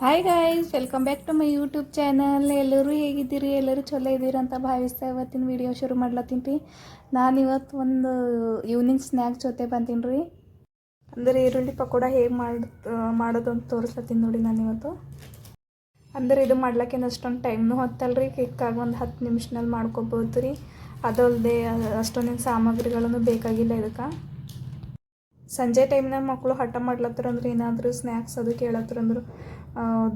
Hi guys welcome back to my YouTube channel ಎಲ್ಲರೂ ಹೇಗಿದ್ದೀರಿ? ಎಲ್ಲರೂ ಚಲೋ ಇದ್ದೀರಿ ಅಂತ ಭಾವಿಸ್ತಾ ಇವತ್ತಿನ ವಿಡಿಯೋ ಶುರು ಮಾಡ್ಲತ್ತೀನಿ ರೀ ನಾನು ಇವತ್ತು ಒಂದು ಈವ್ನಿಂಗ್ ಸ್ನ್ಯಾಕ್ಸ್ ಜೊತೆ ಬಂತೀನಿ ರೀ ಅಂದರೆ ಈರುಳ್ಳಿ ಪಕೋಡ ಹೇಗೆ ಮಾಡಿ, ಮಾಡೋದು ಅಂತ ತೋರಿಸ್ಲತ್ತೀನಿ ನೋಡಿ ನಾನು ಇವತ್ತು. ಅಂದರೆ ಇದು ಮಾಡ್ಲಿಕ್ಕೇನು ಅಷ್ಟೊಂದು ಟೈಮ್ನು ಹೊತ್ತಲ್ಲ ರೀ ಕ್ವಿಕ್ಕಾಗಿ ಒಂದು ಹತ್ತು ನಿಮಿಷನಲ್ಲಿ ಮಾಡ್ಕೊಬೋದು ರೀ ಅದಲ್ಲದೆ ಅಷ್ಟೊಂದಿನ ಸಾಮಗ್ರಿಗಳನ್ನು ಬೇಕಾಗಿಲ್ಲ ಇದಕ್ಕೆ. ಸಂಜೆ ಟೈಮ್ನಾಗ ಮಕ್ಕಳು ಹಠ ಮಾಡ್ಲತ್ತಾರಂದ್ರೆ ಏನಾದರೂ ಸ್ನ್ಯಾಕ್ಸ್ ಅದು ಕೇಳತ್ತರಂದ್ರು.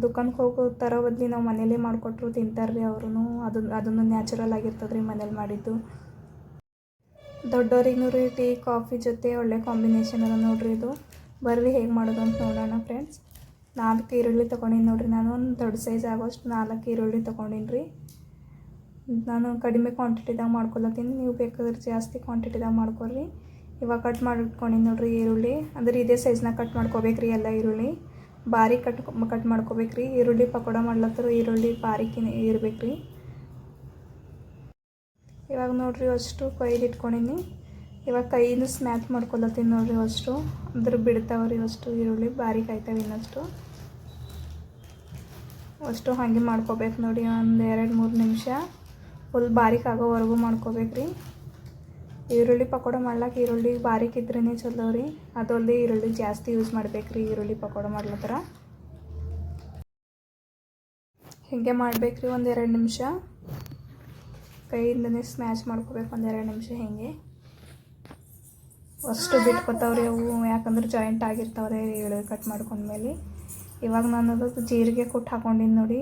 ದುಕಾನ್ಗೆ ಹೋಗೋ ಥರ ಬದಲಿ ನಾವು ಮನೇಲೇ ಮಾಡಿಕೊಟ್ರು ತಿಂತಾರೆ ರೀ ಅವ್ರೂ ಅದನ್ನು ಅದನ್ನು ನ್ಯಾಚುರಲ್ ಆಗಿರ್ತದೆ ರೀ ಮನೇಲಿ ಮಾಡಿದ್ದು. ದೊಡ್ಡವ್ರಿಗೂ ರೀ ಟೀ, ಕಾಫಿ ಜೊತೆ ಒಳ್ಳೆ ಕಾಂಬಿನೇಷನ್ ಅದ ನೋಡ್ರಿ ಇದು. ಬರ್ರಿ ಹೇಗೆ ಮಾಡೋದು ಅಂತ ನೋಡೋಣ ಫ್ರೆಂಡ್ಸ್ ನಾಲ್ಕು ಈರುಳ್ಳಿ ತೊಗೊಂಡಿನಿ ನೋಡ್ರಿ ನಾನು. ಒಂದು ದೊಡ್ಡ ಸೈಜ್ ಆಗೋಷ್ಟು ನಾಲ್ಕು ಈರುಳ್ಳಿ ತೊಗೊಂಡಿನಿ ರೀ ನಾನು ಕಡಿಮೆ ಕ್ವಾಂಟಿಟಿದಾಗ ಮಾಡ್ಕೊಳತ್ತೀನಿ ನೀವು ಬೇಕಾದ್ರೆ ಜಾಸ್ತಿ ಕ್ವಾಂಟಿಟಿದಾಗ ಮಾಡ್ಕೊಳ್ರಿ ಇವಾಗ ಕಟ್ ಮಾಡಿ ಇಟ್ಕೊಂಡಿನಿ ನೋಡ್ರಿ ಈರುಳ್ಳಿ. ಅಂದ್ರೆ ಇದೇ ಸೈಜ್ನಾಗ ಕಟ್ ಮಾಡ್ಕೋಬೇಕ್ರಿ ಎಲ್ಲ ಈರುಳ್ಳಿ. ಬಾರಿ ಕಟ್ ಕಟ್ ಮಾಡ್ಕೋಬೇಕ್ರಿ. ಈರುಳ್ಳಿ ಪಕೋಡ ಮಾಡ್ಲತ್ತರ ಈರುಳ್ಳಿ ಬಾರೀಕ್ ಇರ್ಬೇಕ್ರಿ. ಇವಾಗ ನೋಡ್ರಿ ಅಷ್ಟು ಕೈಲಿ ಇಟ್ಕೊಂಡಿನಿ. ಇವಾಗ ಕೈಯಿಂದ ಸ್ಮ್ಯಾಚ್ ಮಾಡ್ಕೊಳತ್ತೀನಿ ನೋಡ್ರಿ ಅಷ್ಟು. ಅಂದ್ರೆ ಬಿಡ್ತಾವ್ರಿ ಅಷ್ಟು ಈರುಳ್ಳಿ, ಬಾರಿ ಆಯ್ತಾವೆ ಇನ್ನಷ್ಟು. ಅಷ್ಟು ಹಾಗೆ ಮಾಡ್ಕೋಬೇಕು ನೋಡಿ ಒಂದು ಎರಡು ಮೂರು ನಿಮಿಷ. ಫುಲ್ ಬಾರಿಕಾಗೋವರೆಗೂ ಆಗೋವರೆಗೂ ಮಾಡ್ಕೋಬೇಕ್ರಿ. ಈರುಳ್ಳಿ ಪಕೋಡ ಮಾಡ್ಲಾಕ ಈರುಳ್ಳಿ ಬಾರಿಕ್ ಇದ್ರೇ ಚಲೋ ರೀ. ಅದಲ್ಲದೆ ಈರುಳ್ಳಿ ಜಾಸ್ತಿ ಯೂಸ್ ಮಾಡ್ಬೇಕ್ರಿ ಈರುಳ್ಳಿ ಪಕೋಡ ಮಾಡ್ಲತ್ತರ. ಹೀಗೆ ಮಾಡ್ಬೇಕ್ರಿ ಒಂದು ಎರಡು ನಿಮಿಷ. ಕೈಯಿಂದನೇ ಸ್ಮ್ಯಾಚ್ ಮಾಡ್ಕೋಬೇಕು ಒಂದೆರಡು ನಿಮಿಷ ಹಿಂಗೆ. ಅಷ್ಟು ಬಿಟ್ಕೊತಾವ್ರಿ ಅವು, ಯಾಕಂದ್ರೆ ಜಾಯಿಂಟ್ ಆಗಿರ್ತಾವ್ರೆ ಈರುಳ್ಳಿ ಕಟ್ ಮಾಡ್ಕೊಂಡ್ಮೇಲೆ ಇವಾಗ ನಾನು ಅದಕ್ಕೆ ಜೀರಿಗೆ ಕೊಟ್ಟು ಹಾಕೊಂಡಿನಿ ನೋಡಿ.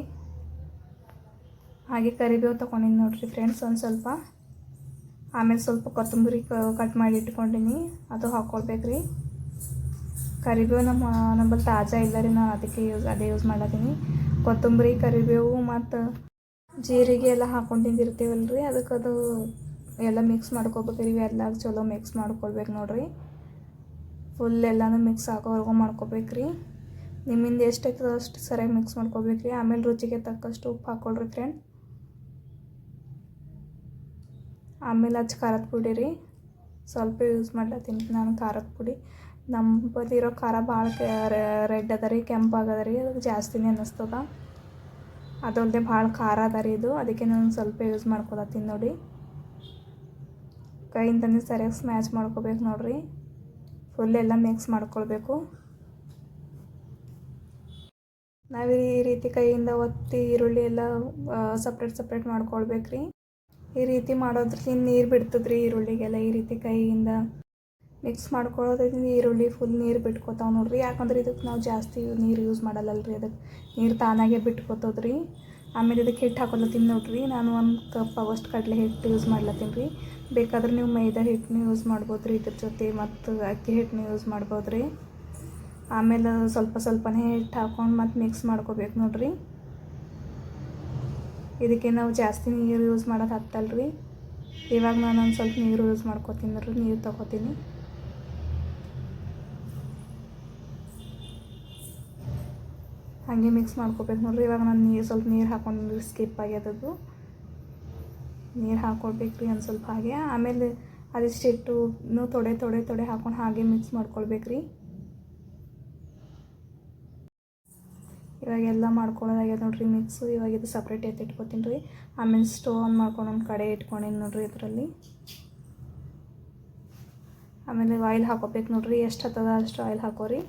ಹಾಗೆ ಕರಿಬೇವು ತೊಗೊಂಡಿನಿ ನೋಡಿರಿ ಫ್ರೆಂಡ್ಸ್ ಒಂದು ಸ್ವಲ್ಪ. ಆಮೇಲೆ ಸ್ವಲ್ಪ ಕೊತ್ತಂಬರಿ ಕಟ್ ಮಾಡಿ ಇಟ್ಕೊಂಡಿನಿ. ಅದು ಹಾಕ್ಕೊಳ್ಬೇಕ್ರಿ ಕರಿಬೇವು ನಮ್ಮ ನಂಬಲ್ ತಾಜಾ ಇಲ್ಲ ರೀ, ನಾನು ಅದಕ್ಕೆ ಯೂಸ್ ಅದೇ ಯೂಸ್ ಮಾಡತ್ತೀನಿ ಕೊತ್ತಂಬರಿ, ಕರಿಬೇವು ಮತ್ತು ಜೀರಿಗೆ ಎಲ್ಲ ಹಾಕೊಂಡಿದ್ದಿರ್ತೀವಲ್ಲ ರೀ ಅದಕ್ಕೆ ಅದು ಎಲ್ಲ ಮಿಕ್ಸ್ ಮಾಡ್ಕೋಬೇಕ್ರಿ. ಎಲ್ಲ ಚಲೋ ಮಿಕ್ಸ್ ಮಾಡ್ಕೊಳ್ಬೇಕು ನೋಡಿರಿ. ಫುಲ್ ಎಲ್ಲನೂ ಮಿಕ್ಸ್ ಆಗೋವರೆಗೂ ಮಾಡ್ಕೋಬೇಕ್ರಿ. ನಿಮ್ಮಿಂದ ಎಷ್ಟು ಆಯ್ತದ ಅಷ್ಟು ಸರಿಯಾಗಿ ಮಿಕ್ಸ್ ಮಾಡ್ಕೋಬೇಕ್ರಿ. ಆಮೇಲೆ ರುಚಿಗೆ ತಕ್ಕಷ್ಟು ಉಪ್ಪು ಹಾಕ್ಕೊಳ್ರಿ ಫ್ರೆಂಡ್ ಆಮೇಲೆ ಹಚ್ಚಿ ಖಾರದ ಪುಡಿ ರೀ. ಸ್ವಲ್ಪ ಯೂಸ್ ಮಾಡ್ಲತ್ತೀನಿ ನಾನು ಖಾರದ ಪುಡಿ. ನಮ್ಮ ಬದಿರೋ ಖಾರ ಭಾಳ ರೆಡ್ ಅದ ರೀ, ಕೆಂಪು ಆಗದ ರೀ, ಅದಕ್ಕೆ ಜಾಸ್ತಿನೇ ಅನ್ನಿಸ್ತದ. ಅದಲ್ಲದೆ ಭಾಳ ಖಾರ ಅದ ರೀ ಇದು, ಅದಕ್ಕೆ ನಾನು ಸ್ವಲ್ಪ ಯೂಸ್ ಮಾಡ್ಕೊಳತ್ತೀನಿ ನೋಡಿ. ಕೈಯಿಂದನೇ ಸರಿಯಾಗಿ ಸ್ಮ್ಯಾಚ್ ಮಾಡ್ಕೋಬೇಕು ನೋಡ್ರಿ. ಫುಲ್ ಎಲ್ಲ ಮಿಕ್ಸ್ ಮಾಡ್ಕೊಳ್ಬೇಕು. ನಾವು ಈ ರೀತಿ ಕೈಯಿಂದ ಒತ್ತಿ, ಈರುಳ್ಳಿ ಎಲ್ಲ ಸಪ್ರೇಟ್ ಸಪ್ರೇಟ್ ಮಾಡ್ಕೊಳ್ಬೇಕ್ರಿ. ಈ ರೀತಿ ಮಾಡೋದ್ರಿಂದ ನೀರು ಬಿಡ್ತದ್ರಿ ಈರುಳ್ಳಿಗೆಲ್ಲ ಈ ರೀತಿ ಕೈಯಿಂದ ಮಿಕ್ಸ್ ಮಾಡ್ಕೊಳ್ಳೋದ್ರಿಂದ ಈರುಳ್ಳಿ ಫುಲ್ ನೀರು ಬಿಟ್ಕೋತಾವೆ ನೋಡ್ರಿ. ಯಾಕಂದ್ರೆ ಇದಕ್ಕೆ ನಾವು ಜಾಸ್ತಿ ನೀರು ಯೂಸ್ ಮಾಡಲ್ಲಲ್ರಿ ಅದಕ್ಕೆ ನೀರು ತಾನಾಗೆ ಬಿಟ್ಕೋತದ್ರಿ. ಆಮೇಲೆ ಇದಕ್ಕೆ ಹಿಟ್ಟು ಹಾಕೊಲತ್ತೀನಿ ನೋಡ್ರಿ. ನಾನು ಒಂದು ಕಪ್ ಅವಷ್ಟು ಕಡಲೆ ಹಿಟ್ಟು ಯೂಸ್ ಮಾಡ್ಲತ್ತೀನಿ ರೀ ಬೇಕಾದ್ರೆ ನೀವು ಮೈದಾ ಹಿಟ್ಟನ್ನ ಯೂಸ್ ಮಾಡ್ಬೋದು ರೀ ಇದ್ರ ಜೊತೆ ಮತ್ತು ಅಕ್ಕಿ ಹಿಟ್ಟನ್ನ ಯೂಸ್ ಮಾಡ್ಬೋದು ರೀ ಆಮೇಲೆ ಸ್ವಲ್ಪ ಸ್ವಲ್ಪನೇ ಹಿಟ್ಟು ಹಾಕೊಂಡು ಮತ್ತು ಮಿಕ್ಸ್ ಮಾಡ್ಕೋಬೇಕು ನೋಡ್ರಿ. ಇದಕ್ಕೆ ನಾವು ಜಾಸ್ತಿ ನೀರು ಯೂಸ್ ಮಾಡೋದು ಹತ್ತಲ್ಲ ರೀ ಇವಾಗ ನಾನು ಒಂದು ಸ್ವಲ್ಪ ನೀರು ಯೂಸ್ ಮಾಡ್ಕೋತೀನಿ ರೀ ನೀರು ತೊಗೋತೀನಿ. ಹಾಗೆ ಮಿಕ್ಸ್ ಮಾಡ್ಕೋಬೇಕು ನೋಡ್ರಿ, ಇವಾಗ ನಾನು ನೀರು ಸ್ವಲ್ಪ ನೀರು ಹಾಕೊಂಡು ಸ್ಕಿಪ್ ಆಗ್ಯದದು ನೀರು ಹಾಕ್ಕೊಳ್ಬೇಕು ರೀ ಒಂದು ಸ್ವಲ್ಪ ಹಾಗೆ. ಆಮೇಲೆ ಅದಿಷ್ಟು ಹಿಟ್ಟು ತೊಡೆ ತೊಡೆ ತೊಡೆ ಹಾಕೊಂಡು ಹಾಗೆ ಮಿಕ್ಸ್ ಮಾಡ್ಕೊಳ್ಬೇಕು ರೀ ಇವಾಗ ಎಲ್ಲ ಮಾಡ್ಕೊಳ್ಳೋದಾಗ್ಯದ ನೋಡ್ರಿ ಮಿಕ್ಸು ಇವಾಗ ಇದು ಸಪ್ರೇಟ್ ಎತ್ತಿ ಇಟ್ಕೊತೀನಿ ರೀ. ಆಮೇಲೆ ಸ್ಟೋವ್ ಆನ್ ಮಾಡ್ಕೊಂಡು ಒಂದು ಕಡೆ ಇಟ್ಕೊಂಡಿನಿ ನೋಡ್ರಿ ಇದರಲ್ಲಿ. ಆಮೇಲೆ ಆಯಿಲ್ ಹಾಕೋಬೇಕು ನೋಡ್ರಿ, ಎಷ್ಟು ಹತ್ತದ ಅಷ್ಟು ಆಯಿಲ್ ಹಾಕೋರಿ.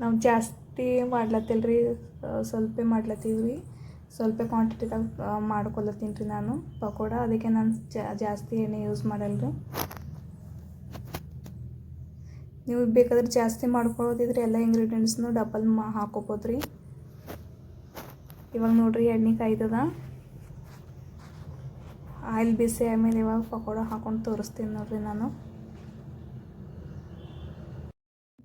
ನಾವು ಜಾಸ್ತಿ ಮಾಡ್ಲತ್ತಿಲ್ಲ ರೀ ಸ್ವಲ್ಪ ಮಾಡ್ಲತ್ತೀವಿ ಸ್ವಲ್ಪ ಕ್ವಾಂಟಿಟಿದಾಗ ಮಾಡ್ಕೊಲತ್ತೀನಿ ರೀ ನಾನು ಪಕೋಡ. ಅದಕ್ಕೆ ನಾನು ಜಾಸ್ತಿ ಎಣ್ಣೆ ಯೂಸ್ ಮಾಡಲ್ಲ ರೀ ನೀವು ಬೇಕಾದ್ರೆ ಜಾಸ್ತಿ ಮಾಡ್ಕೊಳ್ಳೋದಿದ್ರೆ ಎಲ್ಲ ಇಂಗ್ರೀಡಿಯೆಂಟ್ಸ್ನು ಡಬಲ್ ಮಾ ಹಾಕೋಬೋದು ರೀ ಇವಾಗ ನೋಡ್ರಿ ಎಣ್ಣೆ ಕಾಯ್ದದ. ಆಯಿಲ್ ಬಿಸಿ ಆಮೇಲೆ ಇವಾಗ ಪಕೋಡ ಹಾಕೊಂಡು ತೋರಿಸ್ತೀನಿ ನೋಡ್ರಿ ನಾನು.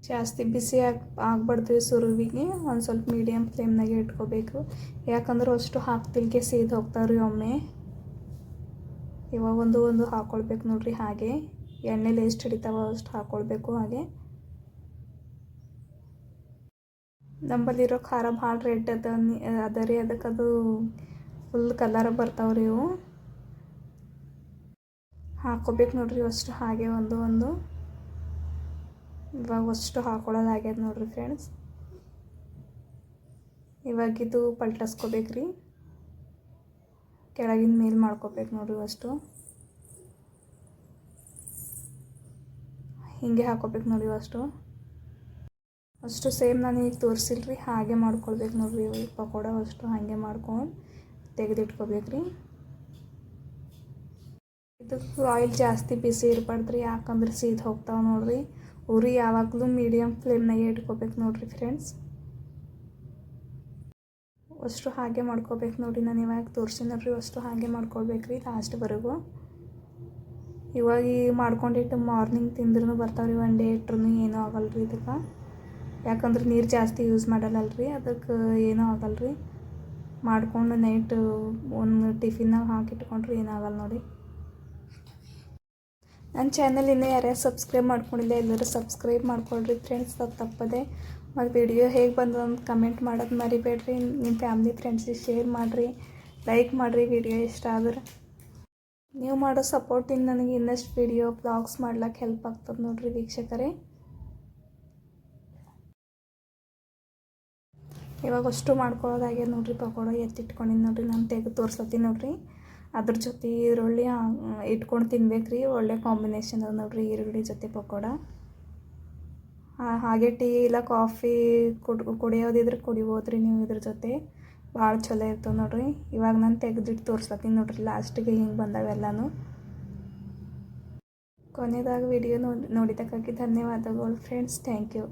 ಜಾಸ್ತಿ ಬಿಸಿ ಆಗಿ, ಆಗ್ಬಾರ್ದು ಸುರುವಿಗೆ. ಒಂದು ಸ್ವಲ್ಪ ಮೀಡಿಯಮ್ ಫ್ಲೇಮ್ನಾಗೆ ಇಟ್ಕೋಬೇಕು. ಯಾಕಂದ್ರೆ ಅಷ್ಟು ಹಾಕ್ತಿಲ್ಗೆ ಸೀದ್ ಹೋಗ್ತಾವ್ರಿ ಒಮ್ಮೆ. ಇವಾಗ ಒಂದು ಒಂದು ಹಾಕ್ಕೊಳ್ಬೇಕು ನೋಡ್ರಿ ಹಾಗೆ. ಎಣ್ಣೆಲಿ ಎಷ್ಟು ಹಿಡಿತಾವ ಅಷ್ಟು ಹಾಕ್ಕೊಳ್ಬೇಕು ಹಾಗೆ. ನಮ್ಮಲ್ಲಿರೋ ಖಾರ ಭಾಳ ರೆಡ್ ಅದ ಅದ ರೀ ಅದಕ್ಕೆ ಅದು ಫುಲ್ ಕಲರ್ ಬರ್ತಾವ್ರಿ ಇವು. ಹಾಕೋಬೇಕು ನೋಡ್ರಿ ಅಷ್ಟು ಹಾಗೆ ಒಂದು ಒಂದು. ಇವಾಗ ಅಷ್ಟು ಹಾಕೊಳ್ಳೋದಾಗ್ಯದ ನೋಡ್ರಿ ಫ್ರೆಂಡ್ಸ್ ಇವಾಗಿದು ಪಲ್ಟಸ್ಕೋಬೇಕ್ರಿ ಕೆಳಗಿನ ಮೇಲೆ ಮಾಡ್ಕೋಬೇಕು ನೋಡ್ರಿ ಅಷ್ಟು. ಹಿಂಗೆ ಹಾಕೋಬೇಕು ನೋಡಿ ಅಷ್ಟು. ಅಷ್ಟು ಸೇಮ್ ನಾನು ಈಗ ತೋರಿಸಿಲ್ರಿ, ಹಾಗೆ ಮಾಡ್ಕೊಳ್ಬೇಕು ನೋಡ್ರಿ ಇವು ಪಕೋಡ ಅಷ್ಟು ಹಾಗೆ ಮಾಡ್ಕೊಂಡು ತೆಗೆದಿಟ್ಕೋಬೇಕ್ರಿ. ಇದಕ್ಕೆ ಆಯಿಲ್ ಜಾಸ್ತಿ ಬಿಸಿ ಇರಬಾರ್ದ್ರಿ, ಯಾಕಂದ್ರೆ ಸೀದ್ ಹೋಗ್ತಾವೆ ನೋಡ್ರಿ. ಉರಿ ಯಾವಾಗಲೂ ಮೀಡಿಯಮ್ ಫ್ಲೇಮ್ನಾಗೆ ಇಟ್ಕೋಬೇಕು ನೋಡ್ರಿ ಫ್ರೆಂಡ್ಸ್ ಅಷ್ಟು ಹಾಗೆ ಮಾಡ್ಕೋಬೇಕು ನೋಡಿ ನಾನು ಇವಾಗ ತೋರಿಸಿ ನೋಡ್ರಿ, ಅಷ್ಟು ಹಾಗೆ ಮಾಡ್ಕೊಳ್ಬೇಕ್ರಿ ಲಾಸ್ಟ್ವರೆಗೂ ಇವಾಗ ಮಾಡ್ಕೊಂಡಿಟ್ಟು ಮಾರ್ನಿಂಗ್ ತಿಂದ್ರೂ ಬರ್ತಾವ್ರಿ ಒನ್ ಡೇ ಇಟ್ರೂ ಏನೂ ಆಗಲ್ರಿ ಇದಕ್ಕೆ. ಯಾಕಂದ್ರೆ ನೀರು ಜಾಸ್ತಿ ಯೂಸ್ ಮಾಡಲ್ಲಲ್ರಿ, ಅದಕ್ಕೆ ಏನೂ ಆಗಲ್ರಿ. ಮಾಡಿಕೊಂಡು ನೈಟ್ ಒಂದು ಟಿಫಿನ್ನಾಗ ಹಾಕಿಟ್ಕೊಂಡ್ರೆ ಏನಾಗಲ್ಲ ನೋಡಿ. ನನ್ನ ಚಾನಲ್ ಇನ್ನೂ ಯಾರ್ಯಾರು ಸಬ್ಸ್ಕ್ರೈಬ್ ಮಾಡ್ಕೊಂಡಿಲ್ಲ, ಎಲ್ಲರೂ ಸಬ್ಸ್ಕ್ರೈಬ್ ಮಾಡ್ಕೊಳ್ರಿ ಫ್ರೆಂಡ್ಸ್ ಅದು ತಪ್ಪದೆ. ಮತ್ತು ವಿಡಿಯೋ ಹೇಗೆ ಬಂದ ಅಂತ ಕಮೆಂಟ್ ಮಾಡೋದು ಮರಿಬೇಡ್ರಿ. ನಿಮ್ಮ ಫ್ಯಾಮ್ಲಿ ಫ್ರೆಂಡ್ಸಿಗೆ ಶೇರ್ ಮಾಡಿರಿ ಲೈಕ್ ಮಾಡಿರಿ ವಿಡಿಯೋ ಇಷ್ಟ ಆದ್ರೆ. ನೀವು ಮಾಡೋ ಸಪೋರ್ಟಿಂದ ನನಗೆ ಇನ್ನಷ್ಟು ವಿಡಿಯೋ ಬ್ಲಾಗ್ಸ್ ಮಾಡ್ಲಿಕ್ಕೆ ಹೆಲ್ಪ್ ಆಗ್ತದೆ ನೋಡಿರಿ ವೀಕ್ಷಕರೇ. ಇವಾಗ ಅಷ್ಟು ಮಾಡ್ಕೊಳ್ಳೋದಾಗ್ಯದ ನೋಡ್ರಿ ಪಕೋಡ ಎತ್ತಿಟ್ಕೊಂಡಿನಿ ನೋಡ್ರಿ, ನಾನು ತೆಗೆದು ತೋರ್ಸತ್ತೀನಿ ನೋಡ್ರಿ. ಅದ್ರ ಜೊತೆ ಈರುಳ್ಳಿ ಇಟ್ಕೊಂಡು ತಿನ್ಬೇಕ್ರಿ. ಒಳ್ಳೆ ಕಾಂಬಿನೇಷನ್ ಅದ ನೋಡ್ರಿ, ಈರುಳ್ಳಿ ಜೊತೆ ಪಕೋಡ. ಹಾಗೆ ಟೀ ಇಲ್ಲ ಕಾಫಿ ಕುಡ್, ಕುಡಿಯೋದಿದ್ರೆ ಕುಡಿಬೋದ್ರಿ ನೀವು ಇದ್ರ ಜೊತೆ. ಭಾಳ ಚಲೋ ಇರ್ತದೆ ನೋಡ್ರಿ. ಇವಾಗ ನಾನು ತೆಗೆದಿಟ್ಟು ತೋರ್ಸತ್ತೀನಿ ನೋಡ್ರಿ, ಲಾಸ್ಟಿಗೆ ಹಿಂಗೆ ಬಂದಾವೆಲ್ಲನೂ ಕೊನೆಯದಾಗ ವಿಡಿಯೋ ನೋಡಿ ನೋಡಿದಕ್ಕಾಗಿ ಧನ್ಯವಾದಗಳು ಫ್ರೆಂಡ್ಸ್ ಥ್ಯಾಂಕ್ ಯು